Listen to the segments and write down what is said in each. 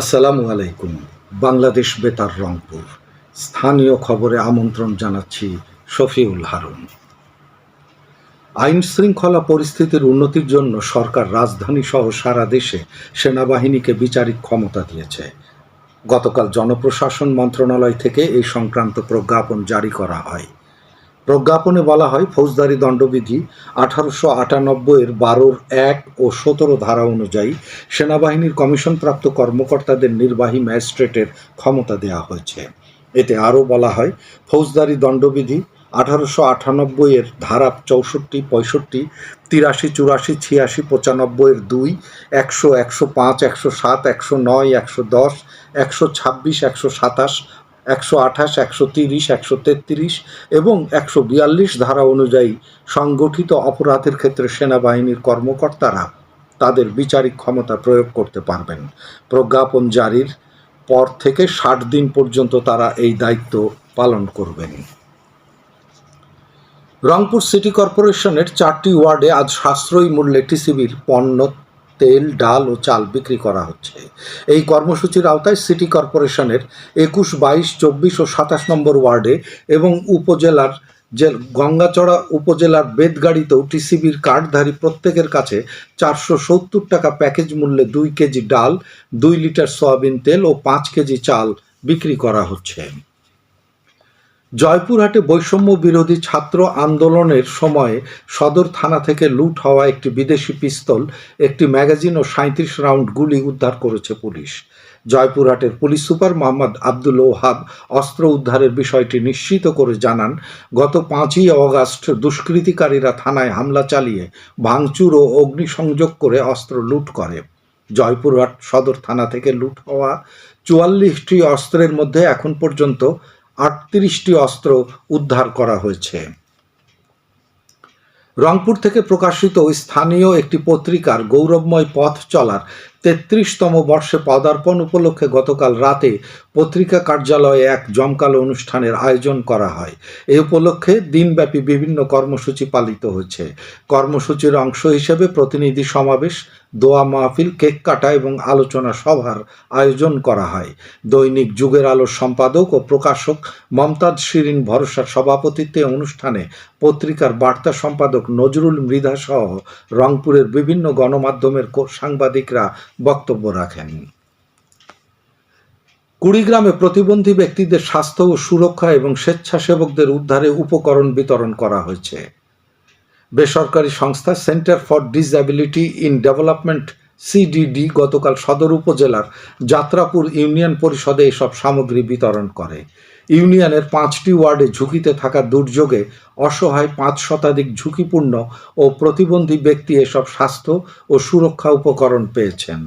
আসসালামু আলাইকুম, বাংলাদেশ বেতার রংপুর। স্থানীয় খবরে আমন্ত্রণ জানাচ্ছি শফিউল হারুন। আইন শৃঙ্খলা পরিস্থিতির উন্নতির জন্য সরকার রাজধানী সহ সারা দেশে সেনাবাহিনীকে বিচারিক ক্ষমতা দিয়েছে। গতকাল জনপ্রশাসন মন্ত্রণালয় থেকে এই সংক্রান্ত প্রজ্ঞাপন জারি করা হয়। প্রজ্ঞাপনে বলা হয়, ফৌজদারি দণ্ডবিধি আঠারোশো আটানব্বইয়ের বারোর এক ও সতেরো ধারা অনুযায়ী সেনাবাহিনীর কমিশনপ্রাপ্ত কর্মকর্তাদের নির্বাহী ম্যাজিস্ট্রেটের ক্ষমতা দেওয়া হয়েছে। এতে আরও বলা হয়, ফৌজদারি দণ্ডবিধি আঠারোশো আটানব্বইয়ের ধারা চৌষট্টি, পঁয়ষট্টি, তিরাশি, চুরাশি, ছিয়াশি, পঁচানব্বইয়ের দুই, একশো একশো পাঁচ, একশো সাত, একশো নয়, একশো দশ, একশো ছাব্বিশ, একশো সাতাশ একশো আঠাশ, একশো তিরিশ, একশো তেত্রিশ এবং একশো বিয়াল্লিশ ধারা অনুযায়ী সংগঠিত অপরাধের ক্ষেত্রে সেনাবাহিনীর কর্মকর্তারা তাদের বিচারিক ক্ষমতা প্রয়োগ করতে পারবেন। প্রজ্ঞাপন জারির পর থেকে ষাট দিন পর্যন্ত তারা এই দায়িত্ব পালন করবেন। রংপুর সিটি কর্পোরেশনের চারটি ওয়ার্ডে আজ সাশ্রয়ী মূল্যে টিসিবির পণ্য তেল, ডাল ও চাল বিক্রি করা হচ্ছে। এই কর্মসূচির আওতায় সিটি কর্পোরেশনের একুশ, বাইশ, চব্বিশ ও সাতাশ নম্বর ওয়ার্ডে এবং উপজেলার যে গঙ্গাচড়া উপজেলার বেদগাড়িতেও টিসিবির কার্ডধারী প্রত্যেকের কাছে চারশো সত্তর টাকা প্যাকেজ মূল্যে দুই কেজি ডাল, দুই লিটার সয়াবিন তেল ও পাঁচ কেজি চাল বিক্রি করা হচ্ছে। জয়পুরহাটে বৈষম্য বিরোধী ছাত্র আন্দোলনের সময়ে সদর থানা থেকে লুট হওয়া একটি বিদেশি পিস্তল, একটি ম্যাগাজিন ও সাঁত্রিশ রাউন্ড গুলি উদ্ধার করেছে পুলিশ। জয়পুরহাটের পুলিশ সুপার মোহাম্মদ আব্দুল ওহাব অস্ত্র উদ্ধারের বিষয়টি নিশ্চিত করে জানান, গত পাঁচই অগাস্ট দুষ্কৃতিকারীরা থানায় হামলা চালিয়ে ভাঙচুর ও অগ্নিসংযোগ করে অস্ত্র লুট করে। জয়পুরহাট সদর থানা থেকে লুট হওয়া চুয়াল্লিশটি অস্ত্রের মধ্যে এখন পর্যন্ত আটত্রিশটি অস্ত্র উদ্ধার করা হয়েছে। রংপুর থেকে প্রকাশিত স্থানীয় একটি পত্রিকার গৌরবময় পথ চলার তেত্রিশতম বর্ষে পদার্পণ উপলক্ষে গতকাল রাতে পত্রিকা কার্যালয়ে এক জমকালো অনুষ্ঠানের আয়োজন করা হয়। এ উপলক্ষে দিনব্যাপী বিভিন্ন কর্মসূচি পালিত হয়েছে। কর্মসূচির অংশ হিসেবে প্রতিনিধি সমাবেশ, দোয়া মাহফিল, কেক কাটা এবং আলোচনা সভার আয়োজন করা হয়। দৈনিক যুগের আলোর সম্পাদক ও প্রকাশক মমতাজ শিরিন ভরসার সভাপতিত্বে অনুষ্ঠানে পত্রিকার বার্তা সম্পাদক নজরুল মৃধা সহ রংপুরের বিভিন্ন গণমাধ্যমের সাংবাদিকরা বক্তব্য রাখেন। কুড়িগ্রামে প্রতিবন্ধী ব্যক্তিদের স্বাস্থ্য ও সুরক্ষা এবং স্বেচ্ছাসেবকদের উদ্ধারে উপকরণ বিতরণ করা হয়েছে। বেসরকারি সংস্থা centre for disability in development, CDD, গতকাল সদর উপজেলার যাত্রাপুর ইউনিয়ন পরিষদে এসব সামগ্রী বিতরণ করে। ইউনিয়নের পাঁচটি ওয়ার্ডে ঝুঁকিতে থাকা দুর্যোগে অসহায় পাঁচ শতাধিক ঝুঁকিপূর্ণ ও প্রতিবন্ধী ব্যক্তি এসব স্বাস্থ্য ও সুরক্ষা উপকরণ পেয়েছেন।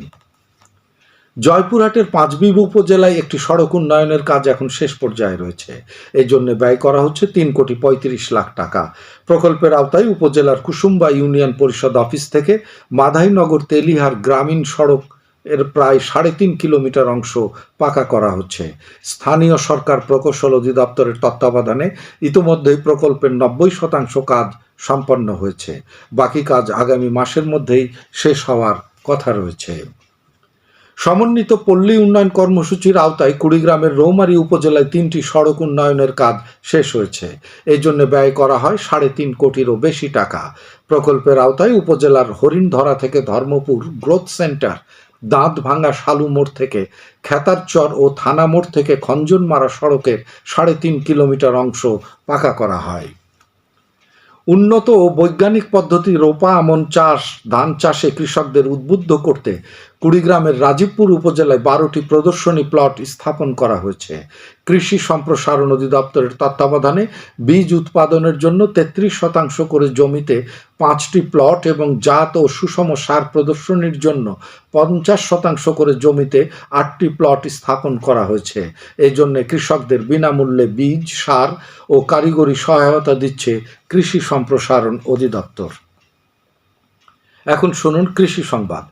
জয়পুরহাটের পাঁচবিবি উপজেলায় একটি সড়ক উন্নয়নের কাজ এখন শেষ পর্যায়ে রয়েছে। এই জন্য ব্যয় করা হচ্ছে তিন কোটি পঁয়ত্রিশ লাখ টাকা। প্রকল্পের আওতায় উপজেলার কুসুম্বা ইউনিয়ন পরিষদ অফিস থেকে মাধাইনগর তেলিহার গ্রামীণ সড়ক এর প্রায় সাড়ে তিন কিলোমিটার অংশ পাকা করা হচ্ছে। স্থানীয় সরকার প্রকৌশল অধিদপ্তরের তত্ত্বাবধানে ইতোমধ্যেই প্রকল্পের নব্বই শতাংশ কাজ সম্পন্ন হয়েছে। বাকি কাজ আগামী মাসের মধ্যেই শেষ হওয়ার কথা রয়েছে। সমন্বিত পল্লী উন্নয়ন কর্মসূচির আওতায় কুড়িগ্রামের রৌমারী উপজেলায় তিনটি সড়ক উন্নয়নের কাজ শেষ হয়েছে। এই জন্য ব্যয় করা হয় সাড়ে তিন কোটিরও বেশি টাকা। প্রকল্পের আওতায় উপজেলার হরিণধরা থেকে ধর্মপুর গ্রোথ সেন্টার দাঁত ভাঙ্গা শালু মোড় থেকে খেতারচর ও থানা মোড় থেকে খঞ্জনমারা সড়কের সাড়ে তিন কিলোমিটার অংশ পাকা করা হয়। উন্নত ও বৈজ্ঞানিক পদ্ধতি রোপা আমন চাষ, ধান চাষে কৃষকদের উদ্বুদ্ধ করতে কুড়িগ্রামের রাজীবপুর উপজেলায় বারোটি প্রদর্শনী প্লট স্থাপন করা হয়েছে। কৃষি সম্প্রসারণ অধিদপ্তরের তত্ত্বাবধানে বীজ উৎপাদনের জন্য তেত্রিশ শতাংশ করে জমিতে পাঁচটি প্লট এবং জাত ও সুষম সার প্রদর্শনীর জন্য পঞ্চাশ শতাংশ করে জমিতে আটটি প্লট স্থাপন করা হয়েছে। এই জন্য কৃষকদের বিনামূল্যে বীজ, সার ও কারিগরি সহায়তা দিচ্ছে কৃষি সম্প্রসারণ অধিদপ্তর। এখন শুনুন কৃষি সংবাদ।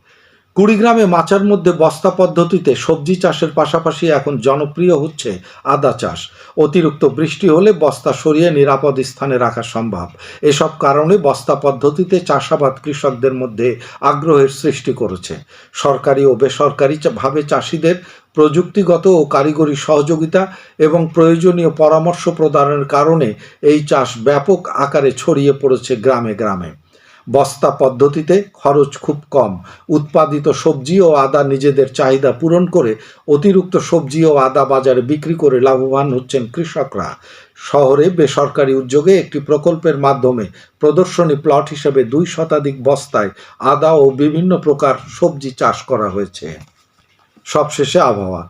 কুড়িগ্রামে মাচার মধ্যে বস্তা পদ্ধতিতে সবজি চাষের পাশাপাশি এখন জনপ্রিয় হচ্ছে আদা চাষ। অতিরিক্ত বৃষ্টি হলে বস্তা সরিয়ে নিরাপদ স্থানে রাখা সম্ভব। এসব কারণে বস্তা পদ্ধতিতে চাষাবাদ কৃষকদের মধ্যে আগ্রহের সৃষ্টি করেছে। সরকারি ও বেসরকারি ভাবে চাষিদের প্রযুক্তিগত ও কারিগরি সহযোগিতা এবং প্রয়োজনীয় পরামর্শ প্রদানের কারণে এই চাষ ব্যাপক আকারে ছড়িয়ে পড়েছে গ্রামে গ্রামে। বস্তা পদ্ধতিতে খরচ খুব কম। উৎপাদিত সবজি ও আদা নিজেদের চাহিদা পূরণ করে অতিরিক্ত সবজি ও আদা বাজারে বিক্রি করে লাভবান হচ্ছেন কৃষকরা। শহরে বেসরকারি উদ্যোগে একটি প্রকল্পের মাধ্যমে প্রদর্শনী প্লট হিসেবে দুই শতাধিক বস্তায় আদা ও বিভিন্ন প্রকার সবজি চাষ করা হয়েছে। সবশেষে আবহাওয়া।